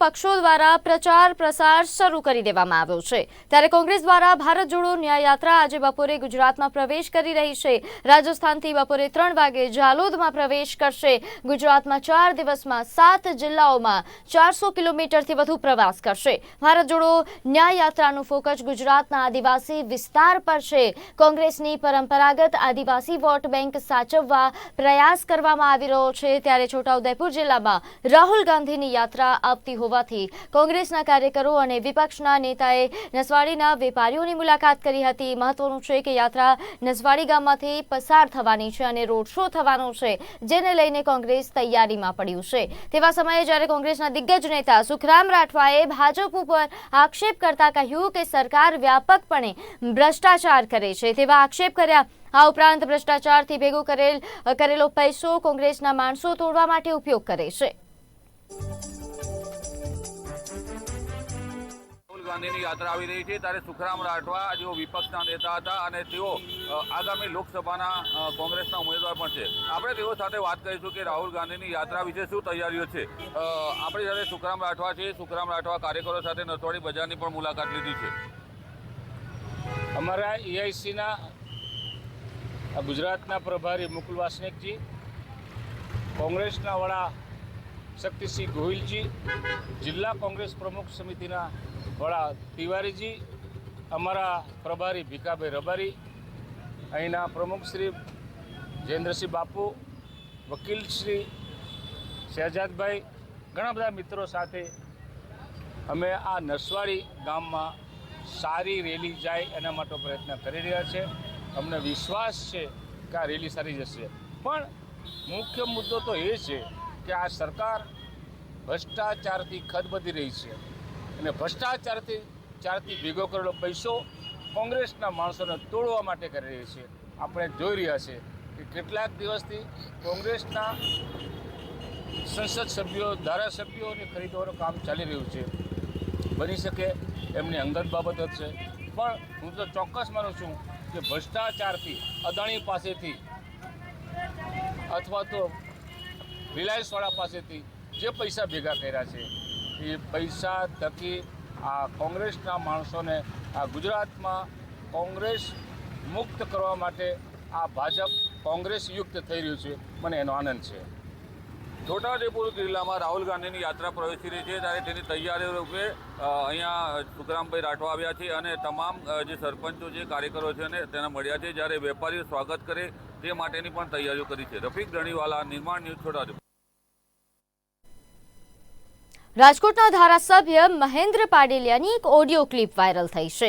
પક્ષો દ્વારા પ્રચાર પ્રસાર શરૂ કરી દેવામાં આવ્યો છે. ત્યારે કોંગ્રેસ દ્વારા ભારત જોડો ન્યાય યાત્રા આજે બપોરે ગુજરાતમાં પ્રવેશ કરી રહી છે. રાજસ્થાનથી બપોરે ત્રણ વાગે જાલોદમાં પ્રવેશ કરશે. ગુજરાતમાં ચાર દિવસમાં સાત જિલ્લાઓમાં ચારસો કિલોમીટરથી વધુ પ્રવાસ કરશે. ભારત જોડો ન્યાયયાત્રાનું ફોકસ ગુજરાતના આદિવાસી વિસ્તાર પર છે. કોંગ્રેસની પરંપરાગત આદિવાસી વોટ બેંક સાચવવા પ્રયાસ કરવામાં આવી રહ્યો છે. ત્યારે છોટાઉદેપુર જિલ્લામાં રાહુલ ગાંધીની યાત્રા આવતી હોવાથી કોંગ્રેસના કાર્યકરો અને વિપક્ષના નેતાએ નસવાડીના વેપારીઓની મુલાકાત કરી હતી. મહત્વનું છે કે યાત્રા નસવાડી ગામમાંથી પસાર થવાની છે અને રોડ શો થવાનો છે, જેને લઈને કોંગ્રેસ તૈયારીમાં પડ્યું છે. તેવા સમયે જ્યારે કોંગ્રેસના દિગ્ગજ નેતા સુખરામ રાઠવાએ ભાજપ ઉપર આક્ષેપ કરતા કહ્યું કે સરકાર વ્યાપકપણે ભ્રષ્ટાચાર કરે છે. તેવા આક્ષેપ કર્યા. આ ઉપરાંત ભ્રષ્ટાચારથી ભેગો કરેલ, કરેલો પૈસો કોંગ્રેસના માણસો તોડવા માટે ઉપયોગ કરે છે. ગાંધીની યાત્રા આવી રહી છે ત્યારે સુખરામ રાઠવા જેઓ વિપક્ષના નેતા હતા અને તેઓ આગામી લોકસભાના કોંગ્રેસના ઉમેદવાર પણ છે. આપણે તેઓ સાથે વાત કરીશું કે રાહુલ ગાંધીની યાત્રા વિશે શું તૈયારીઓ છે. આપણે સાથે સુખરામ રાઠવા છે. સુખરામ રાઠવા કાર્યકરો સાથે નસવાડી બજારની પણ મુલાકાત લીધી છે. અમારા એઆઈસીના, ગુજરાતના પ્રભારી મુકુલ વાસનિકજી, કોંગ્રેસના વડા શક્તિસિંહ ગોહિલજી, જિલ્લા કોંગ્રેસ પ્રમુખ સમિતિના વડા તિવારીજી, અમારા પ્રભારી ભીખાભાઈ રબારી, અહીંના પ્રમુખ શ્રી જયેન્દ્રસિંહ બાપુ, વકીલ શ્રી શહેજાદભાઈ, ઘણા બધા મિત્રો સાથે અમે આ નસવાડી ગામમાં સારી રેલી જાય એના માટે પ્રયત્ન કરી રહ્યા છે. અમને વિશ્વાસ છે કે આ રેલી સારી જશે. પણ મુખ્ય મુદ્દો તો એ છે કે આ સરકાર ભ્રષ્ટાચારથી ખદબદી રહી છે. અને ભ્રષ્ટાચારથી ચારથી ભેગો કરેલો પૈસો કોંગ્રેસના માણસોને તોડવા માટે કરી રહી છે. આપણે જોઈ રહ્યા છે કે કેટલાક દિવસથી કોંગ્રેસના સંસદ સભ્યો ધારાસભ્યોને ખરીદવાનું કામ ચાલી રહ્યું છે. બની શકે એમની અંગત બાબત હશે. પણ હું તો ચોક્કસ માનું છું કે ભ્રષ્ટાચારથી, અદાણી પાસેથી અથવા તો રિલાયન્સવાળા પાસેથી જે પૈસા ભેગા કર્યા છે, એ પૈસા થકી આ કોંગ્રેસના માણસોને આ ગુજરાતમાં કોંગ્રેસ મુક્ત કરવા માટે આ ભાજપ કોંગ્રેસ યુક્ત થઈ રહ્યું છે, મને એનો આનંદ છે. છોટાઉદેપુર જિલ્લામાં રાહુલ ગાંધીની યાત્રા પ્રવેશી રહી છે, ત્યારે તેની તૈયારીઓ રૂપે અહીંયા સુખરામભાઈ રાઠવા આવ્યા છે અને તમામ જે સરપંચો છે, કાર્યકરો છે ને તેને મળ્યા છે, જ્યારે વેપારીઓ સ્વાગત કરે તે માટેની પણ તૈયારીઓ કરી છે. રફીક ધણીવાલા, નિર્માણ ન્યૂઝ છોટાઉદેપુર રાજકોટના ધારાસભ્ય મહેન્દ્ર પાડેલિયાની એક ઓડિયો ક્લિપ વાયરલ થઈ છે.